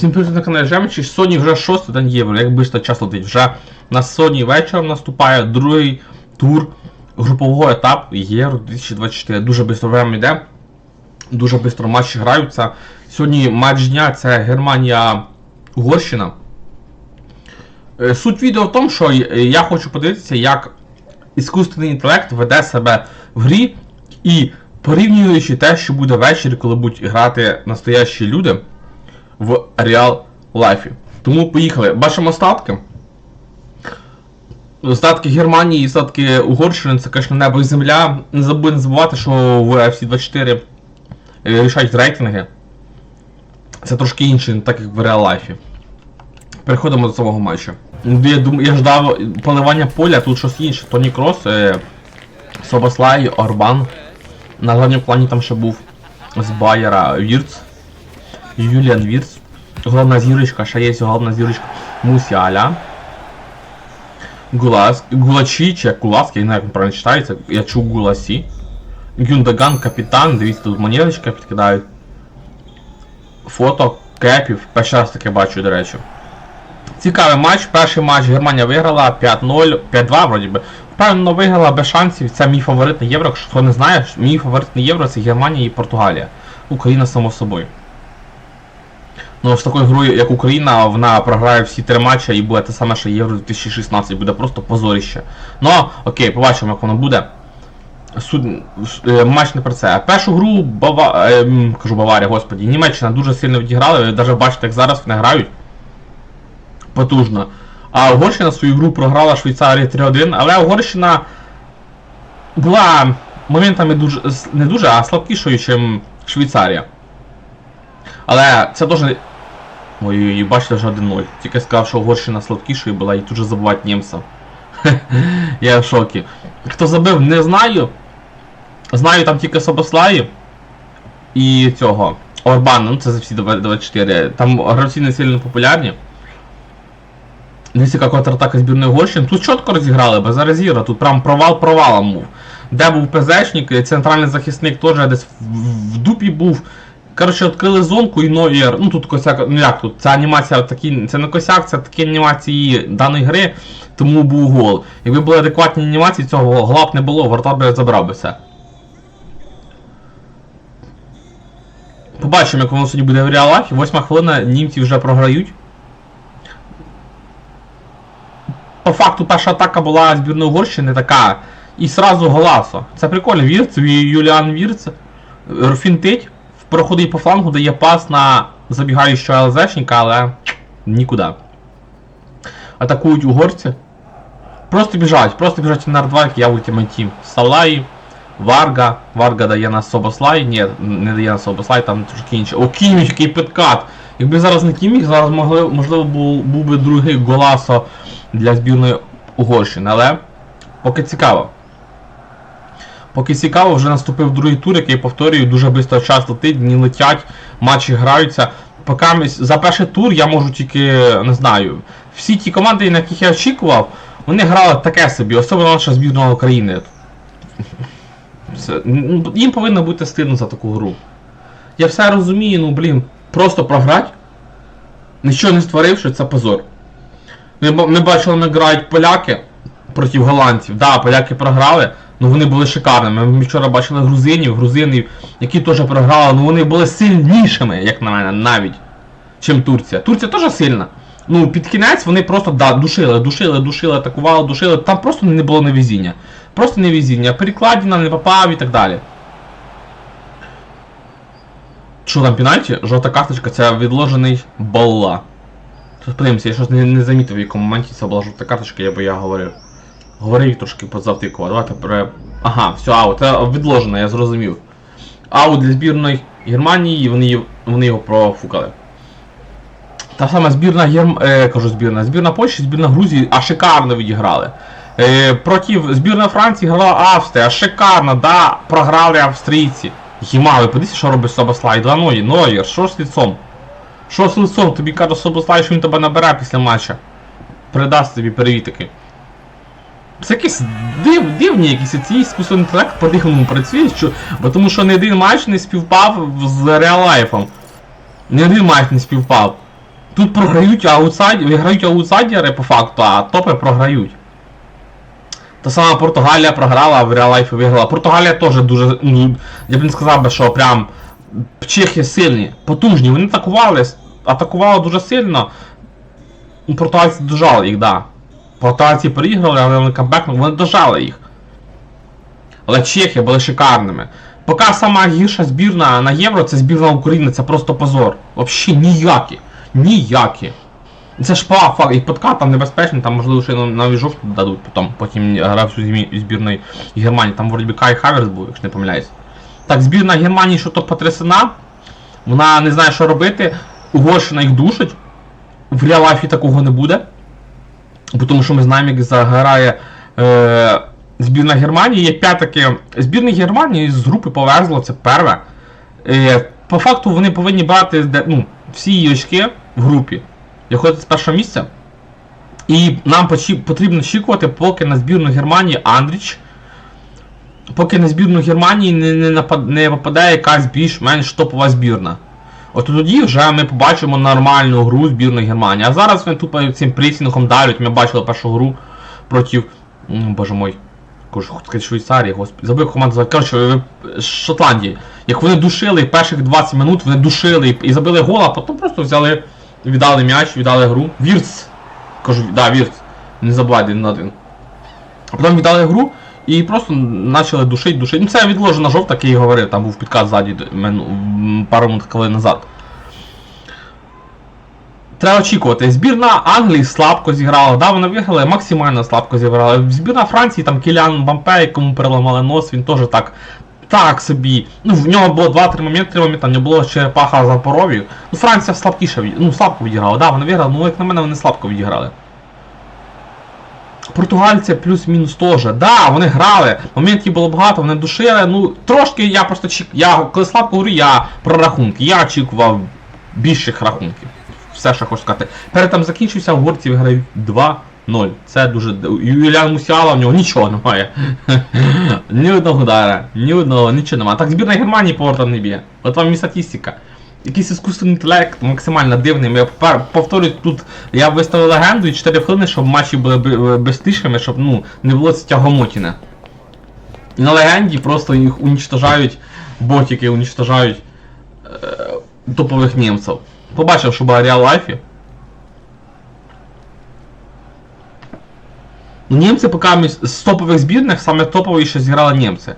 Всім привіт на каналі Жемчі. Сьогодні вже 6 день євро, як швидко час летить. Вже на сьогодні вечором наступає другий тур групового етапу Євро 2024. Дуже швидко время йде. Дуже швидко матчі граються. Сьогодні матч дня це Германія-Угорщина. Е, Суть відео в тому, що я хочу подивитися, як іскусственний інтелект веде себе в грі і порівнюючи те, що буде ввечері, коли будуть грати настоящі люди в реал лайфі. Тому поїхали. Бачимо статки. Статки Германії і статки Угорщини це, звісно, небо і земля. Не забудь не забувати, що в FC 24 е, рішають рейтинги. Це трошки інше, так як в реал лайфі. Переходимо до самого матчу. Я, дум, я ждав поливання поля, тут щось інше. Тоні Крос, е, Собослай, Орбан. На задньому плані там ще був з Байера Вірц. Юліан Вірц. Головна зірочка, ще є головна зірочка Мусіаля. Гулас, Гулачі чи Гуласки, я не знаю, як правильно читається, я чув Гуласі. Гюндаган, капітан, дивіться, тут монеточка підкидають. Фото кепів, перший раз таке бачу, до речі. Цікавий матч. Перший матч Германія виграла 5-0, 5-2 вроді би. Впевнено виграла без шансів. Це мій фаворит євро. Якщо хто не знає, мій фаворит євро це Германія і Португалія. Україна само собою. Ну, з такою грою, як Україна, вона програє всі три матчі і буде те саме, що Євро 2016, буде просто позорище. Ну, окей, побачимо, як воно буде. Суд... е, Матч не про це. Першу гру Бава... е, кажу Баварія, господі, Німеччина дуже сильно відіграли, ви навіть бачите, як зараз вони грають. Потужно. А Угорщина свою гру програла Швейцарії 3-1, але Угорщина була моментами дуже, не дуже, а слабкішою, ніж Швейцарія. Але це теж. Ой, бачите, вже 1-0. Тільки сказав, що Угорщина слабкішою була і тут же забувати німців. Я в шокі. Хто забив, не знаю. Знаю там тільки Собослаї і цього. Орбана, ну це за всі 24. Там гравці не сильно популярні. Яка контратака збірної Угорщини. Тут чітко розіграли, без Аразіра, тут прям провал провалом був. Де був ПЗшник, центральний захисник теж десь в дупі був. Коротше, відкрили зонку і Нойер. Ну тут косяк, ну як тут, ця анімація такі, це не косяк, це такі анімації даної гри, тому був гол. Якби були адекватні анімації, цього гола б не було, вратар би забрав би все. Побачимо, як воно сьогодні буде в реалафі. Восьма хвилина, німці вже програють. По факту перша атака була збірної Угорщини така. І сразу голасо. Це прикольно. Вірц, Юліан Вірц фінтить, проходить по флангу, дає пас на забігаючого ЛЗшника, але нікуди. Атакують угорці. Просто біжать, просто біжать на R2, як я в Team. Салаї, Варга. Варга дає на Собослай. Ні, не дає на Собослай, там трошки інше. О, Кіміч, який підкат. Якби зараз не Кіміч, зараз могли, можливо був, був би другий голасо для збірної Угорщини. Але поки цікаво. Поки цікаво, вже наступив другий тур, який повторюю, дуже швидко час летить, дні летять, матчі граються. Поки за перший тур я можу тільки, не знаю, всі ті команди, на яких я очікував, вони грали таке собі, особливо наша збірна України. Ну, Їм повинно бути стидно за таку гру. Я все розумію, ну блін, просто програти, нічого не створивши, це позор. Ми бачили, ми грають поляки проти голландців. Да, поляки програли, ну вони були шикарними. Ми вчора бачили грузинів, грузинів, які теж програли, ну вони були сильнішими, як на мене, навіть, чим Турція. Турція теж сильна. Ну, під кінець вони просто да, душили, душили, душили, атакували, душили. Там просто не було невезіння. Просто невезіння. Перекладіна не попав і так далі. Що там пенальті? Жовта карточка, це відложений балла. Тут подивимося, я щось не, не замітив, в якому моменті це була жовта карточка, я бо я говорив. Говорив трошки позавтикував. Давайте пере... Ага, все, аут. Це відложено, я зрозумів. Аут для збірної Германії, вони, вони його профукали. Та сама збірна Герм... Е, кажу збірна, збірна Польщі, збірна Грузії, а шикарно відіграли. Е, проти збірної Франції грала Австрія, шикарно, да, програли австрійці. Гімали, подивіться, що робить Собослай, два ноги, Нойер, що з лицом? Що з лицом? Тобі каже Собослай, що він тебе набере після матча. Передасть тобі привітики. Це якісь див, дивні якісь ці іскусственний інтелект по-дивному працює, що, бо тому що не один матч не співпав з реалайфом. Ні один матч не співпав. Тут програють аутсайд, виграють аутсайдери по факту, а топи програють. Та сама Португалія програла, в реал-лайфі виграла. Португалія теж дуже. Ну, я б не сказав би, що прям чехи сильні, потужні. Вони атакували, атакували дуже сильно. Ну, Португальці дожали їх, да. Португальці переіграли, але вони камбекнули, вони дожали їх. Але чехи були шикарними. Поки сама гірша збірна на євро, це збірна України, це просто позор. Взагалі ніякі. Ніякі. Це ж факт. І подкат там небезпечний, там можливо ще навіть жовту дадуть потім, потім грав у збірної Германії. Там вроді Кай Хаверс був, якщо не помиляюсь. Так, збірна Германії, що то потрясена. Вона не знає, що робити. Угорщина їх душить. В реал-лайфі такого не буде. Бо Тому що ми знаємо, як заграє е, збірна Германії. Є п'ятаки. Збірна Германії з групи повезло, це перше. Е, по факту вони повинні брати ну, всі її очки в групі. Виходить з першого місця. І нам потрібно очікувати, поки на збірну Германії Андріч. Поки на збірну Германії не, не, не попадає якась більш-менш топова збірна. От тоді вже ми побачимо нормальну гру збірної Германії. А зараз вони тупо цим пресінгом давлять. Ми бачили першу гру проти. Боже мой. Кажу, сказати, Швейцарії, господи. Забив команду коротше, з Шотландії. Як вони душили перших 20 минут, вони душили і забили гол, а потім просто взяли, віддали м'яч, віддали гру. Вірц. Кажу, да, Вірц. Не забувай один на один. А потім віддали гру і просто почали душити, душити. Ну це відложена жовта, як я і говорив, там був підказ ззаді пару минут коли назад. Треба очікувати. Збірна Англії слабко зіграла, да, вони виграли, максимально слабко зіграла. Збірна Франції, там Кілян Бампе, якому переламали нос, він теж так. Так собі. Ну, в нього було 2-3 моменти, 3 моменти, в нього було черепаха за поровію. Ну, Франція слабкіше, ну, слабко відіграла, да, вони виграли, ну як на мене, вони слабко відіграли. Португальці плюс-мінус теж. Да, вони грали, моментів було багато, вони душили. Ну, трошки я просто чек... Я коли слабко говорю, я про рахунки. Я очікував більших рахунків. Все, що хочу сказати. Перед тим закінчився, угорці виграють 2-0. Це дуже. Юліан Мусіала, в нього нічого немає. ні одного удара, ні одного, нічого немає. Так збірна Германії поворотом не б'є. От вам і статистика. Якийсь іскусственний інтелект максимально дивний. Я повторюю, тут я виставив легенду і 4 хвилини, щоб матчі були б- бистрішими, щоб ну, не було тягомотіне. І на легенді просто їх уничтожають, ботики уничтожають е, топових німців. Побачив, що було реал лайфі. Ну, німці поки з топових збірних саме топовіше зіграли німці.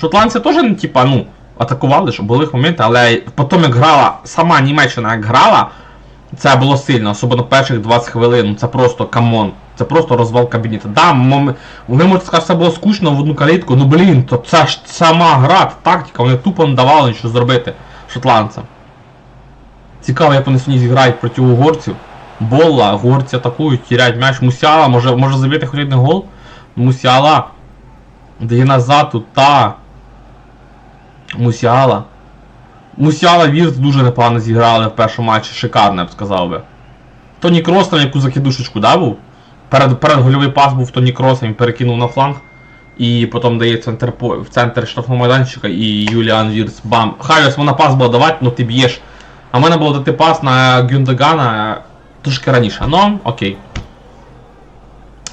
Шотландці теж, ну, типа, ну, атакували, що були моменти, але потім як грала, сама Німеччина як грала, це було сильно, особливо перших 20 хвилин, це просто камон. Це просто розвал кабінету. Да, вони можуть сказати, все було скучно в одну калітку, ну блін, то це ж сама гра, тактика, вони тупо не давали нічого зробити шотландцям. Цікаво, як вони сьогодні зіграють проти угорців. Болла, угорці атакують, тіряють м'яч. Мусіала, може, може забити хоч один гол? Мусіала. Дає назад та. Мусіала. Мусіала Вірт дуже непогано зіграли в першому матчі, шикарно, я б сказав би. Тоні Крос там яку закидушечку да, був? Перед, перед гольовий пас був Тоні Крос, він перекинув на фланг. І потім дає центр, в центр штрафного майданчика і Юліан Вірс бам. Хайвес вона пас було давати, ну ти б'єш. А в мене було дати пас на Гюндагана трошки раніше. Ну, окей.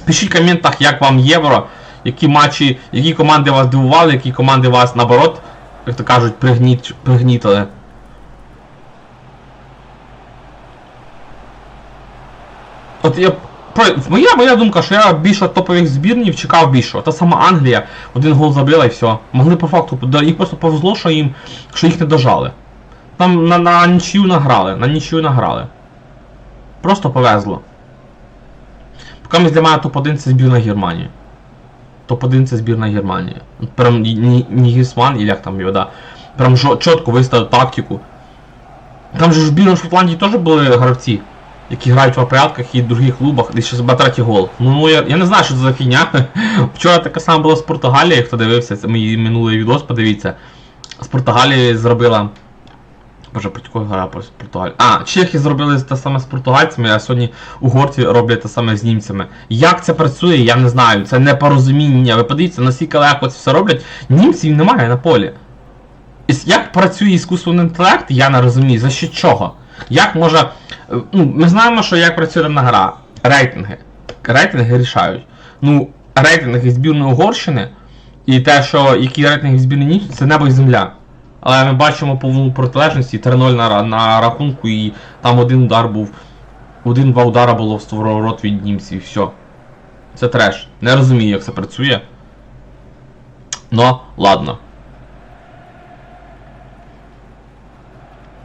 Пишіть в коментах, як вам євро, які матчі, які команди вас дивували, які команди вас наоборот, як то кажуть, пригніт, пригнітили. От я. Моя, моя думка, що я більше топових збірнів чекав більшого. Та сама Англія, один гол забила і все. Могли по факту, їх просто повезло, що їм, що їх не дожали. Там на, на нічию награли, на нічию награли. Просто повезло. Поки для мене топ-1 це збірна Германії. Топ-1 це збірна Германії. Прям Нігісман, і як там його, да. Прям чітко виставив тактику. Там же ж в збірній Шотландії теж були гравці, які грають в порядках і в других клубах, і ще себе третій гол. Ну я, я не знаю, що це за фігня. Вчора таке саме було з Португалією, хто дивився, це мій минулий відос, подивіться. З Португалії зробила. Боже, про кого гра про Португалію? А, чехи зробили те саме з португальцями, а сьогодні угорці роблять те саме з німцями. Як це працює, я не знаю. Це непорозуміння. Ви подивіться, наскільки легко це все роблять. Німців немає на полі. Як працює іскусственний інтелект, я не розумію. За що чого? Як може. е, Ну, ми знаємо, що як працює дана гра. Рейтинги. Рейтинги рішають. Ну, рейтинги збірної Угорщини і те, що які рейтинги збірної Німців, це небо і земля. Але ми бачимо повну протилежності 3-0 на, на рахунку, і там один удар був. Один-два удара було в ворот від німців, і все. Це треш. Не розумію, як це працює. Но, ладно.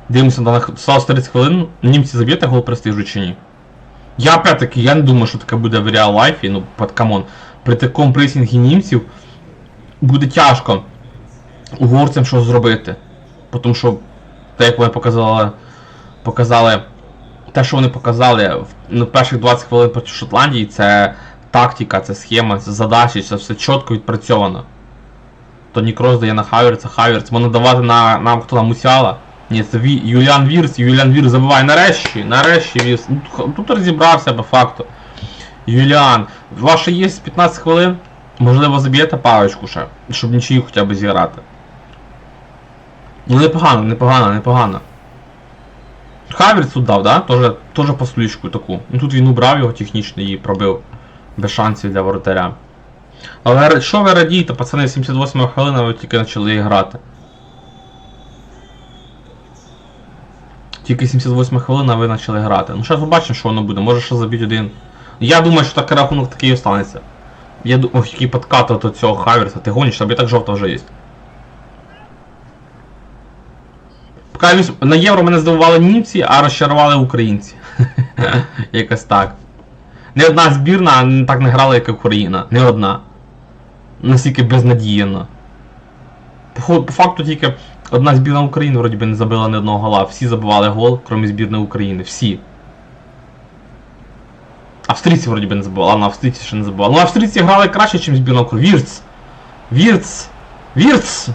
Дивимося на осталось 30 хвилин. Німці заб'єте гол престижу чи ні? Я опять-таки, я не думаю, що таке буде в реал лайфі, ну, под камон. При такому пресінгі німців буде тяжко угорцям щось зробити. Тому що, те, як вони показали, показали, те, що вони показали ну, перших 20 хвилин проти Шотландії, це тактика, це схема, це задачі, це все чітко відпрацьовано. Тоні Крос дає на Хаверца, Хаверц, можна давати на, на хто там Мусіала. Ні, це Ві, Юліан Вірс, Юліан Вірс забиває нарешті, нарешті Вірс. Ну, Тут розібрався по факту. Юліан, ваше є 15 хвилин, можливо заб'єте парочку ще, щоб нічию хоча б зіграти. Ну непогано, непогано, непогано. Хаверц тут дав, да? Тоже, тоже послючку таку. Ну тут він убрав його технічно і пробив. Без шансів для воротаря. Але що ви радієте, пацани, 78 хвилина ви тільки почали грати. Тільки 78 хвилина ви почали грати. Ну зараз побачимо, що воно буде. Може ще забіть один. Я думаю, що такий рахунок такий і останеться. Я думаю, який подкат от цього Хаверса, ти гониш, тобі так жовта вже є. Поки на євро мене здивували німці, а розчарували українці. Якось так. Ні одна збірна так не грала, як Україна. Не одна. Настільки безнадіяно. По, факту тільки одна збірна України вроді би не забила ні одного гола. Всі забивали гол, крім збірної України. Всі. Австрійці вроді би не забивали, але австрійці ще не забивали. Ну австрійці грали краще, ніж збірна України. Вірц! Вірц! Вірц!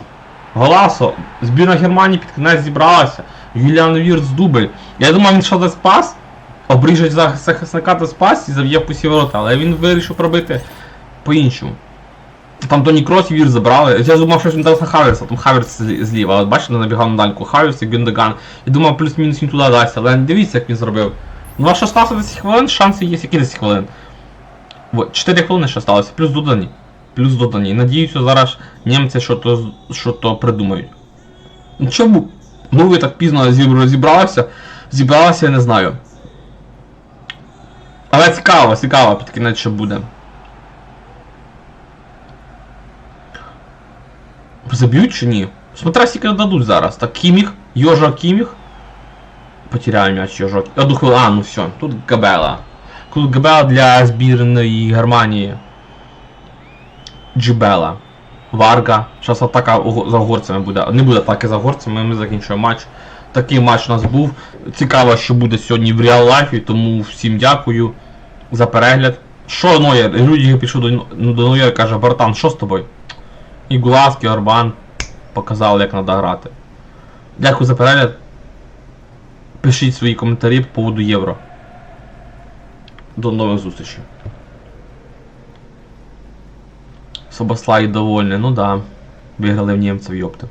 Голасо! Збірна Германії під кінець зібралася. Юліан Вірц дубль. Я думав, він що дасть пас, обріжуть захисника до спас і заб'є в пусті ворота, але він вирішив пробити по-іншому. Там Тоні Крос і Вір забрали. Я думав, що він дасть на Хаверса, там Хаверс злі- зліва. От бачите, набігав на дальку Хаверс і Гюндаган. І думав, плюс-мінус він туди дасть, але дивіться, як він зробив. Ну а 16 10 хвилин, шанси є, які 10 хвилин. Вот, 4 хвилини ще сталося, плюс додані. Плюс додані. Надіюся, зараз німці що то, що то придумають. Чому? Ну ви так пізно зіб- зібралися. Зібралися, я не знаю. Але цікаво, цікаво, під кінець що буде. Заб'ють чи ні? Смотря скільки дадуть зараз. Так, Кіміх, Йожа Кіміх. Потеряю м'яч Йожа. А, ну все, тут Габела. Тут Габела для збірної Германії. Джибела. Варга. Зараз атака за горцями буде. Не буде атаки за горцями, ми закінчуємо матч. Такий матч у нас був. Цікаво, що буде сьогодні в реал лайфі, тому всім дякую за перегляд. Що Ноєр? Люди пішов до, ну, до Ноєра каже, братан, що з тобою? І Гуласки, Орбан показали, як треба грати. Дякую за перегляд. Пишіть свої коментарі по поводу євро. До нових зустрічей. Собослай довольний, ну да. Виграли в німців, йопти.